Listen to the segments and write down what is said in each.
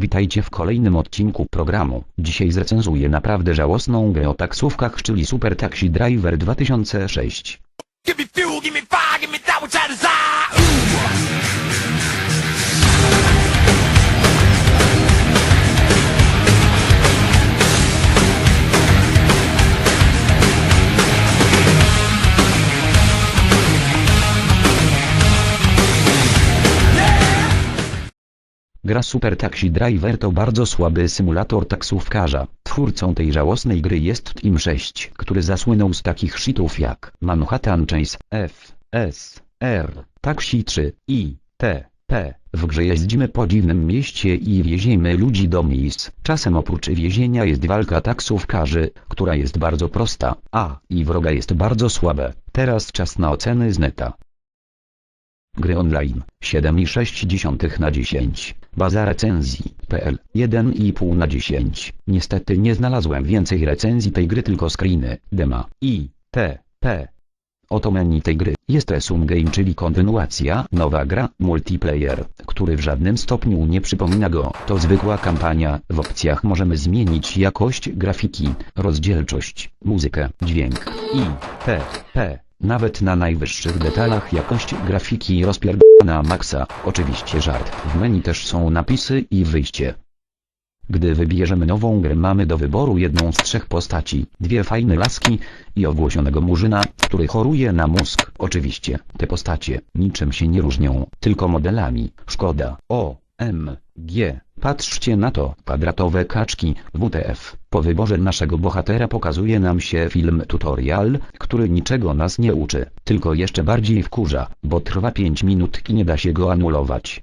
Witajcie w kolejnym odcinku programu. Dzisiaj zrecenzuję naprawdę żałosną grę o taksówkach, czyli Super Taxi Driver 2006. Gra Super Taxi Driver to bardzo słaby symulator taksówkarza. Twórcą tej żałosnej gry jest Team 6, który zasłynął z takich shitów jak Manhattan Chase, F, S, R, Taxi 3, I, T, P. W grze jeździmy po dziwnym mieście i wieziemy ludzi do miejsc. Czasem oprócz wiezienia jest walka taksówkarzy, która jest bardzo prosta, a i wroga jest bardzo słabe. Teraz czas na oceny z neta. Gry online 7,6 na 10. Baza recenzji.pl 1,5 na 10. Niestety nie znalazłem więcej recenzji tej gry tylko screeny, dema i t p. Oto menu tej gry. Jest Resume Game czyli kontynuacja, nowa gra, multiplayer, który w żadnym stopniu nie przypomina go. To zwykła kampania, w opcjach możemy zmienić jakość grafiki, rozdzielczość, muzykę, dźwięk i t p. Nawet na najwyższych detalach jakość grafiki rozpierdolona na maksa, oczywiście żart. W menu też są napisy i wyjście. Gdy wybierzemy nową grę mamy do wyboru jedną z trzech postaci, dwie fajne laski i ogłosionego murzyna, który choruje na mózg. Oczywiście, te postacie niczym się nie różnią, tylko modelami. Szkoda. O, M, G. Patrzcie na to, kwadratowe kaczki, WTF. Po wyborze naszego bohatera pokazuje nam się film tutorial, który niczego nas nie uczy, tylko jeszcze bardziej wkurza, bo trwa 5 minut i nie da się go anulować.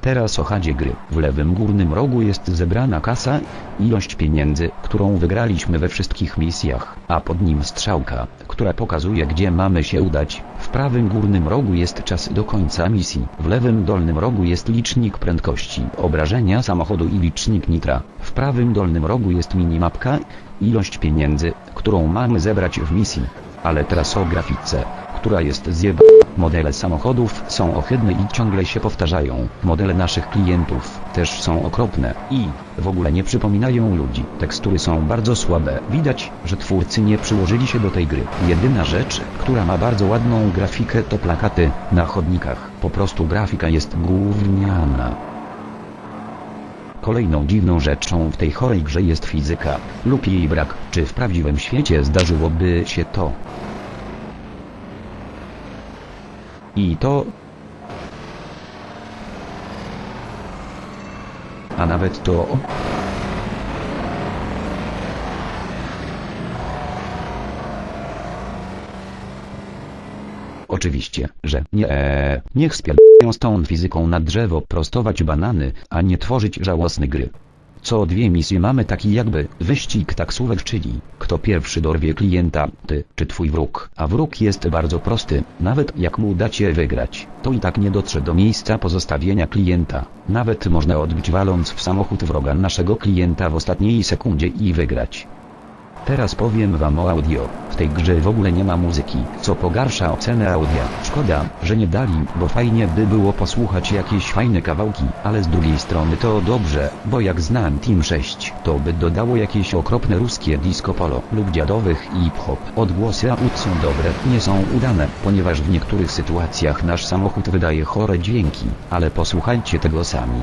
Teraz o chadzie gry. W lewym górnym rogu jest zebrana kasa, ilość pieniędzy, którą wygraliśmy we wszystkich misjach, a pod nim strzałka, która pokazuje gdzie mamy się udać. Prawym górnym rogu jest czas do końca misji. W lewym dolnym rogu jest licznik prędkości, obrażenia samochodu i licznik nitra. W prawym dolnym rogu jest minimapka, ilość pieniędzy, którą mamy zebrać w misji. Ale teraz o grafice, która jest zjeba. Modele samochodów są ohydne i ciągle się powtarzają. Modele naszych klientów też są okropne i w ogóle nie przypominają ludzi. Tekstury są bardzo słabe. Widać, że twórcy nie przyłożyli się do tej gry. Jedyna rzecz, która ma bardzo ładną grafikę to plakaty na chodnikach. Po prostu grafika jest gówniana. Kolejną dziwną rzeczą w tej chorej grze jest fizyka, lub jej brak. Czy w prawdziwym świecie zdarzyłoby się to? I to... A nawet to... Oczywiście, że nie. Eee, niech spierdolą z tą fizyką na drzewo prostować banany, a nie tworzyć żałosne gry. Co dwie misje mamy taki jakby wyścig taksówek, czyli kto pierwszy dorwie klienta, ty czy twój wróg. A wróg jest bardzo prosty, nawet jak mu dacie wygrać, to i tak nie dotrze do miejsca pozostawienia klienta. Nawet można odbić waląc w samochód wroga naszego klienta w ostatniej sekundzie i wygrać. Teraz powiem wam o audio. W tej grze w ogóle nie ma muzyki, co pogarsza ocenę audia. Szkoda, że nie dali, bo fajnie by było posłuchać jakieś fajne kawałki, ale z drugiej strony to dobrze, bo jak znam Team 6, to by dodało jakieś okropne ruskie disco polo lub dziadowych hip-hop. Odgłosy aut są dobre, nie są udane, ponieważ w niektórych sytuacjach nasz samochód wydaje chore dźwięki, ale posłuchajcie tego sami.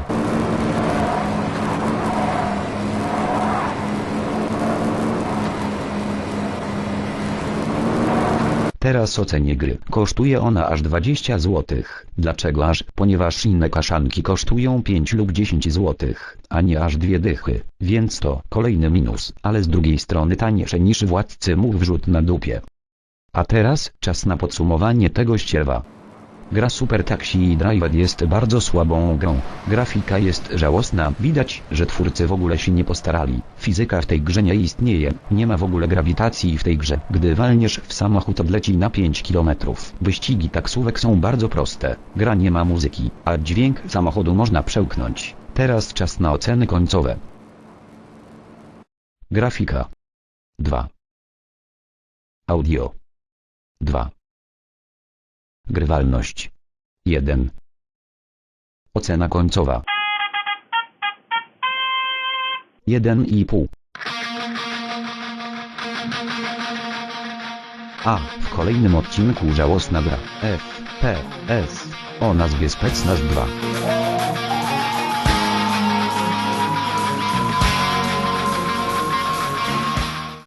Teraz ocenię gry. Kosztuje ona aż 20 zł. Dlaczego aż? Ponieważ inne kaszanki kosztują 5 lub 10 zł, a nie aż dwie dychy. Więc to kolejny minus, ale z drugiej strony tańsze niż władcy much wrzut na dupie. A teraz czas na podsumowanie tego ścierwa. Gra Super Taxi Driver jest bardzo słabą grą. Grafika jest żałosna. Widać, że twórcy w ogóle się nie postarali. Fizyka w tej grze nie istnieje. Nie ma w ogóle grawitacji w tej grze. Gdy walniesz w samochód odleci na 5 km. Wyścigi taksówek są bardzo proste. Gra nie ma muzyki, a dźwięk samochodu można przełknąć. Teraz czas na oceny końcowe. Grafika 2 Audio 2 Grywalność. 1 Ocena końcowa. 1,5. A w kolejnym odcinku żałosna gra. F, P, S. O nazwie Specnaz 2.